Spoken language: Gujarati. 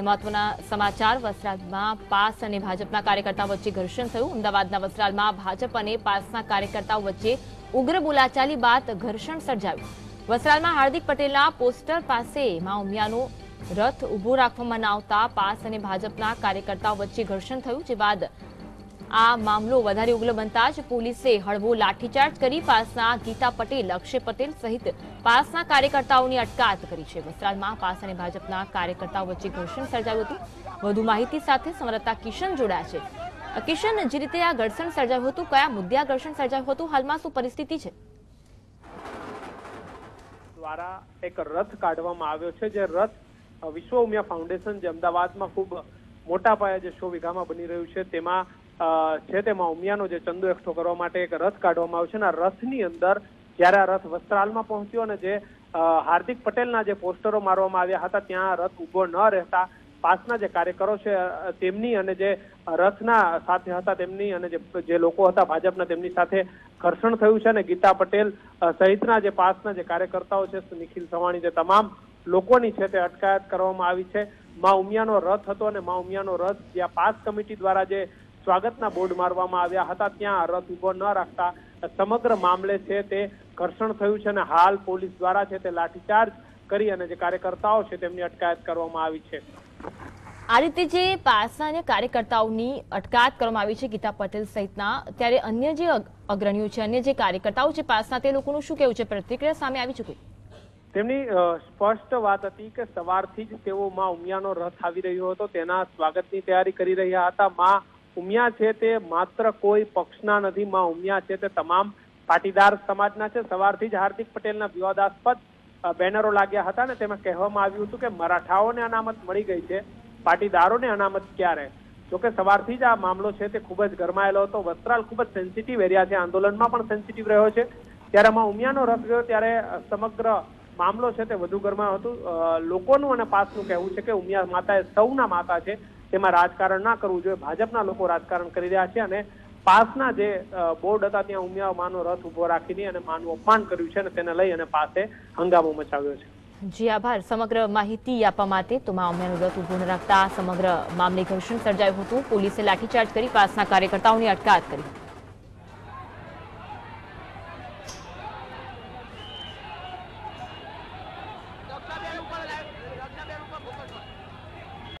મહત્વના સમાચાર. વસરાજમાં પાસ અને ભાજપના કાર્યકર્તાઓ વચ્ચે ઘર્ષણ થયું. અમદાવાદના વસ્ત્રાલમાં ભાજપ અને પાસના કાર્યકર્તાઓ વચ્ચે ઉગ્ર બોલાચાલી બાદ ઘર્ષણ સર્જાયું. વસરાજમાં હાર્દિક પટેલના પોસ્ટર પાસે મા ઉમિયાનો રથ ઊભો રાખવામાં ન આવતા પાસ અને ભાજપના કાર્યકર્તાઓ વચ્ચે ઘર્ષણ થયું, જે બાદ આ મામલો વધારે ઉગ્ર બનતા જ પોલીસે હળવો લાઠીચાર્જ કરી પાસના ગીતા પટેલ, અક્ષય પટેલ સહિત પાસના કાર્યકર્તાઓની અટકાયત કરી છે. વસ્ત્રાલમાં પાસ અને ભાજપના કાર્યકર્તાઓ વચ્ચે ઘર્ષણ સર્જાયું હતું. વધુ માહિતી સાથે સંવાદદાતા કિશન જોડાયા છે. કિશન, જે રીતે આ ઘર્ષણ સર્જાયું હતું, કયા મુદ્દે આ ઘર્ષણ સર્જાયું હતું, હાલમાં શું પરિસ્થિતિ છે? દ્વારા એક રથ કાઢવામાં આવ્યો છે, જે રથ વિશ્વ ઉમિયા ફાઉન્ડેશન જે અમદાવાદમાં ખૂબ મોટા પાયે જે સો વીઘામાં બની રહ્યું છે, તેમાં છે તેમાં ઉમિયાનો જે ચંદો એકઠો કરવા માટે એક રથ કાઢવામાં આવ્યો છે અને આ રથની અંદર જ્યારે આ રથ વસ્ત્રાલમાં પહોંચ્યો અને જે હાર્દિક પટેલના જે પોસ્ટરો મારવામાં આવ્યા હતા, ત્યાં રથ ઊભો ન રહેતા, પાસના જે કાર્યકરો છે તેમની અને જે રથના સાથે હતા તેમની અને જે લોકો હતા ભાજપના તેમની સાથે ઘર્ષણ થયું છે અને ગીતા પટેલ સહિતના જે પાસના જે કાર્યકર્તાઓ છે, નિખિલ સવાણી જે તમામ લોકોની છે તે અટકાયત કરવામાં આવી છે. મા ઉમિયાનો રથ હતો અને મા ઉમિયાનો રથ જ્યાં પાસ કમિટી દ્વારા જે સ્વાગતના બોર્ડ મારવામાં આવ્યા હતા. ત્યાં રથ ઊભો ન રાખતા સમગ્ર મામલે છે તે ઘર્ષણ થયું છે અને હાલ પોલીસ દ્વારા છે તે લાઠીચાર્જ કરી અને જે કાર્યકર્તાઓ છે તેમની અટકાયત કરવામાં આવી છે. આ રીતે જે પાસા અને કાર્યકર્તાઓની અટકાયત કરવામાં આવી છે ગીતા પટેલ સહિતના ત્યારે અન્ય જે અગ્રણીઓ છે અન્ય જે કાર્યકર્તાઓ છે પાસના તે લોકોનું શું કહેવું છે? પ્રતિક્રિયા સામે આવી ચૂકી તેમની સ્પષ્ટ વાત હતી કે સવારથી જ તેઓ માં ઉમિયાનો રથ આવી રહ્યો હતો. તેના સ્વાગતની તૈયારી કરી રહ્યા હતા. માં ઉમિયા છે તે માત્ર કોઈ પક્ષના નથી, માં ઉમિયા છે તે તમામ પાટીદાર સમાજના છે. સવારથી જ હાર્દિક પટેલના વિવાદાસ્પદ બેનરો લાગ્યા હતા ને તેમાં કહેવામાં આવ્યું હતું કે મરાઠાઓને અનામત મળી ગઈ છે, પાટીદારોને અનામત ક્યારે? જોકે સવારથી જ આ મામલો છે તે ખૂબ જ ગરમાયેલો હતો. વસ્ત્રાલ ખૂબ જ સેન્સિટિવ એરિયા છે. આંદોલનમાં પણ સેન્સિટિવ રહ્યો છે. ત્યારે માં ઉમિયાનો રસ ગયો ત્યારે સમગ્ર મામલો છે તે વધુ ગરમા હતું. લોકોનું અને પાસનું કહેવું છે કે ઉમિયા માતા એ સૌના માતા છે, તેમાં રાજકારણ ના કરવું જોઈએ. ભાજપના લોકો રાજકારણ કરી રહ્યા છે અને પાસના જે બોર્ડ હતા ત્યાં ઉમિયા માનો રથ ઊભો રાખીને અને માનું અપમાન કર્યું છે અને તેને લઈ અને પાસે હંગામો મચાવ્યો છે. જી, આભાર. સમગ્ર માહિતી આપવા માટે તો મા ઉમિયાનું રથ ઉભું રાખતા સમગ્ર મામલે ઘર્ષણ સર્જાયું હતું. પોલીસે લાઠીચાર્જ કરી પાસના કાર્યકર્તાઓની અટકાયત કરી.